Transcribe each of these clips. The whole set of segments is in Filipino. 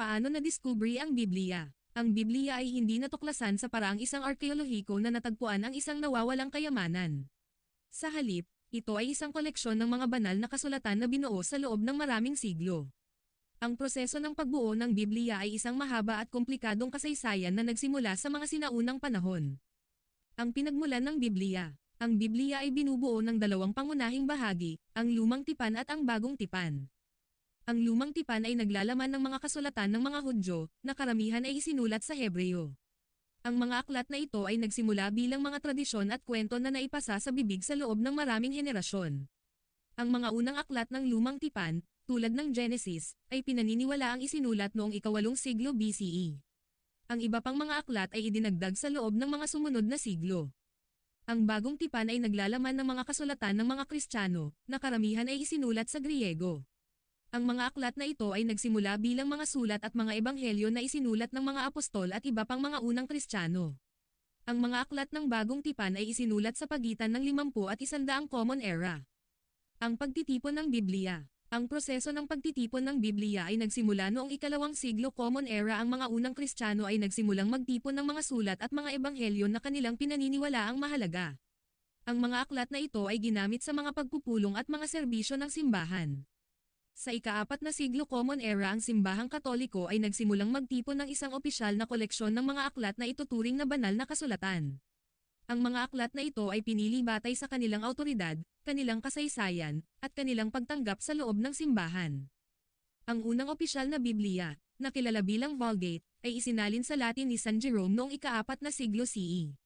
Paano nadiskubre ang Biblia? Ang Biblia ay hindi natuklasan sa paraang isang arkeolohiko na natagpuan ang isang nawawalang kayamanan. Sa halip, ito ay isang koleksyon ng mga banal na kasulatan na binuo sa loob ng maraming siglo. Ang proseso ng pagbuo ng Biblia ay isang mahaba at komplikadong kasaysayan na nagsimula sa mga sinaunang panahon. Ang pinagmulan ng Biblia Ang Biblia ay binubuo ng dalawang pangunahing bahagi, ang lumang tipan at ang bagong tipan. Ang lumang tipan ay naglalaman ng mga kasulatan ng mga Hudyo, na karamihan ay isinulat sa Hebreo. Ang mga aklat na ito ay nagsimula bilang mga tradisyon at kwento na naipasa sa bibig sa loob ng maraming henerasyon. Ang mga unang aklat ng lumang tipan, tulad ng Genesis, ay pinaniniwala ang isinulat noong ikawalong siglo BCE. Ang iba pang mga aklat ay idinagdag sa loob ng mga sumunod na siglo. Ang bagong tipan ay naglalaman ng mga kasulatan ng mga Kristiyano, na karamihan ay isinulat sa Griego. Ang mga aklat na ito ay nagsimula bilang mga sulat at mga ebanghelyo na isinulat ng mga apostol at iba pang mga unang Kristiyano. Ang mga aklat ng bagong tipan ay isinulat sa pagitan ng 50 at 100 Common Era. Ang pagtitipon ng Biblia ang proseso ng pagtitipon ng Biblia ay nagsimula noong ikalawang siglo Common Era ang mga unang Kristiyano ay nagsimulang magtipon ng mga sulat at mga ebanghelyo na kanilang pinaniniwala ang mahalaga. Ang mga aklat na ito ay ginamit sa mga pagpupulong at mga serbisyo ng simbahan. Sa ikaapat na siglo Common Era ang simbahang katoliko ay nagsimulang magtipon ng isang opisyal na koleksyon ng mga aklat na ituturing na banal na kasulatan. Ang mga aklat na ito ay pinili batay sa kanilang autoridad, kanilang kasaysayan, at kanilang pagtanggap sa loob ng simbahan. Ang unang opisyal na Biblia, na kilala bilang Vulgate, ay isinalin sa Latin ni San Jerome noong ikaapat na siglo CE.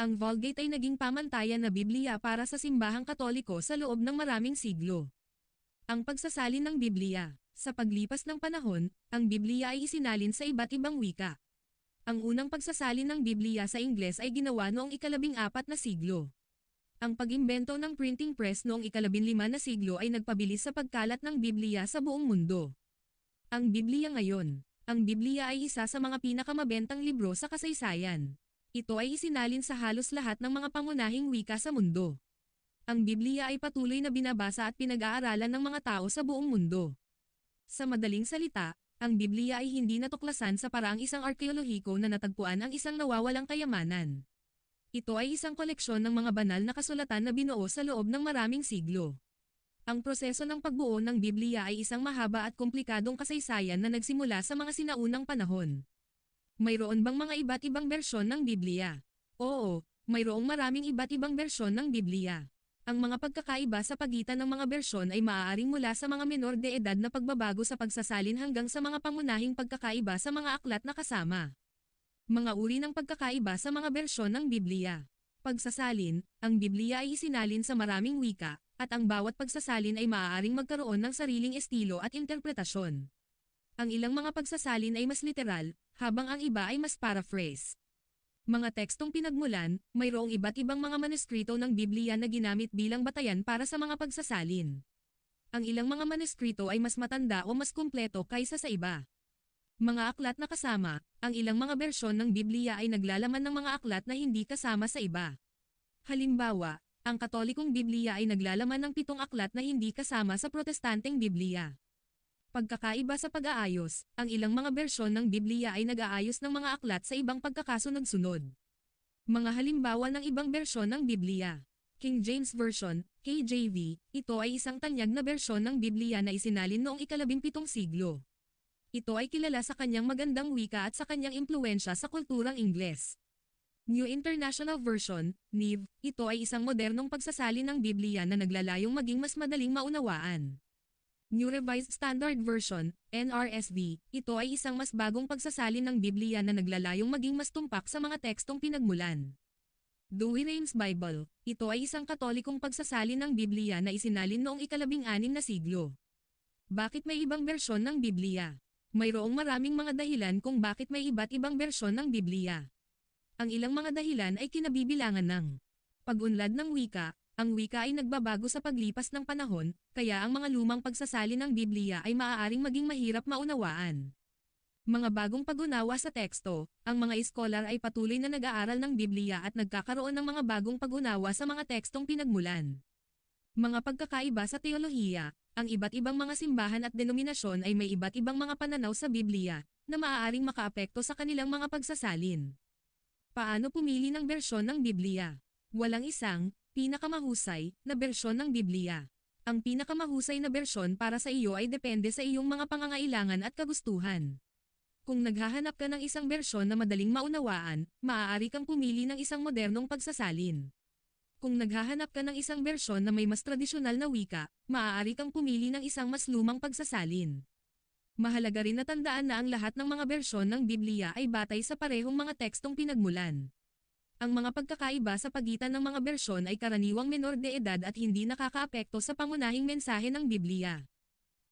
Ang Vulgate ay naging pamantayan na Biblia para sa simbahang katoliko sa loob ng maraming siglo. Ang pagsasalin ng Biblia Sa paglipas ng panahon, ang Biblia ay isinalin sa iba't ibang wika. Ang unang pagsasalin ng Biblia sa Ingles ay ginawa noong ikalabing apat na siglo. Ang pag-imbento ng printing press noong ikalabinlima na siglo ay nagpabilis sa pagkalat ng Biblia sa buong mundo. Ang Biblia ngayon, ang Biblia ay isa sa mga pinakamabentang libro sa kasaysayan. Ito ay isinalin sa halos lahat ng mga pangunahing wika sa mundo. Ang Biblia ay patuloy na binabasa at pinag-aaralan ng mga tao sa buong mundo. Sa madaling salita, ang Biblia ay hindi natuklasan sa paraang isang arkeolohiko na natagpuan ang isang nawawalang kayamanan. Ito ay isang koleksyon ng mga banal na kasulatan na binuo sa loob ng maraming siglo. Ang proseso ng pagbuo ng Biblia ay isang mahaba at komplikadong kasaysayan na nagsimula sa mga sinaunang panahon. Mayroon bang mga iba't ibang bersyon ng Biblia? Oo, mayroong maraming iba't ibang bersyon ng Biblia. Ang mga pagkakaiba sa pagitan ng mga bersyon ay maaaring mula sa mga menor de edad na pagbabago sa pagsasalin hanggang sa mga pangunahing pagkakaiba sa mga aklat na kasama. Mga uri ng pagkakaiba sa mga bersyon ng Biblia. Pagsasalin, ang Biblia ay isinalin sa maraming wika, at ang bawat pagsasalin ay maaaring magkaroon ng sariling estilo at interpretasyon. Ang ilang mga pagsasalin ay mas literal, habang ang iba ay mas paraphrase. Mga tekstong pinagmulan, mayroong iba't ibang mga manuskrito ng Biblia na ginamit bilang batayan para sa mga pagsasalin. Ang ilang mga manuskrito ay mas matanda o mas kumpleto kaysa sa iba. Mga aklat na kasama, ang ilang mga bersyon ng Biblia ay naglalaman ng mga aklat na hindi kasama sa iba. Halimbawa, ang Katolikong Biblia ay naglalaman ng pitong aklat na hindi kasama sa Protestanteng Biblia. Pagkakaiba sa pag-aayos, ang ilang mga bersyon ng Biblia ay nag-aayos ng mga aklat sa ibang pagkakasunod-sunod. Mga halimbawa ng ibang bersyon ng Biblia. King James Version, KJV, ito ay isang tanyag na bersyon ng Biblia na isinalin noong ikalabimpitong siglo. Ito ay kilala sa kanyang magandang wika at sa kanyang impluensya sa kulturang Ingles. New International Version, NIV, ito ay isang modernong pagsasalin ng Biblia na naglalayong maging mas madaling maunawaan. New Revised Standard Version, NRSV, ito ay isang mas bagong pagsasalin ng Biblia na naglalayong maging mas tumpak sa mga tekstong pinagmulan. Dewey Reigns Bible, ito ay isang katolikong pagsasalin ng Biblia na isinalin noong ikalabing-anim na siglo. Bakit may ibang bersyon ng Biblia? Mayroong maraming mga dahilan kung bakit may iba't ibang bersyon ng Biblia. Ang ilang mga dahilan ay kinabibilangan ng pag-unlad ng wika, ang wika ay nagbabago sa paglipas ng panahon, kaya ang mga lumang pagsasalin ng Biblia ay maaaring maging mahirap maunawaan. Mga bagong pag-unawa sa teksto, ang mga iskolar ay patuloy na nag-aaral ng Biblia at nagkakaroon ng mga bagong pag-unawa sa mga tekstong pinagmulan. Mga pagkakaiba sa teolohiya, Ang iba't ibang mga simbahan at denominasyon ay may iba't ibang mga pananaw sa Biblia, na maaaring makaapekto sa kanilang mga pagsasalin. Paano pumili ng bersyon ng Biblia? Walang isang, pinakamahusay, na bersyon ng Biblia. Ang pinakamahusay na bersyon para sa iyo ay depende sa iyong mga pangangailangan at kagustuhan. Kung naghahanap ka ng isang bersyon na madaling maunawaan, maaari kang pumili ng isang modernong pagsasalin. Kung naghahanap ka ng isang bersyon na may mas tradisyonal na wika, maaari kang pumili ng isang mas lumang pagsasalin. Mahalaga rin na tandaan na ang lahat ng mga bersyon ng Biblia ay batay sa parehong mga tekstong pinagmulan. Ang mga pagkakaiba sa pagitan ng mga bersyon ay karaniwang menor de edad at hindi nakakaapekto sa pangunahing mensahe ng Biblia.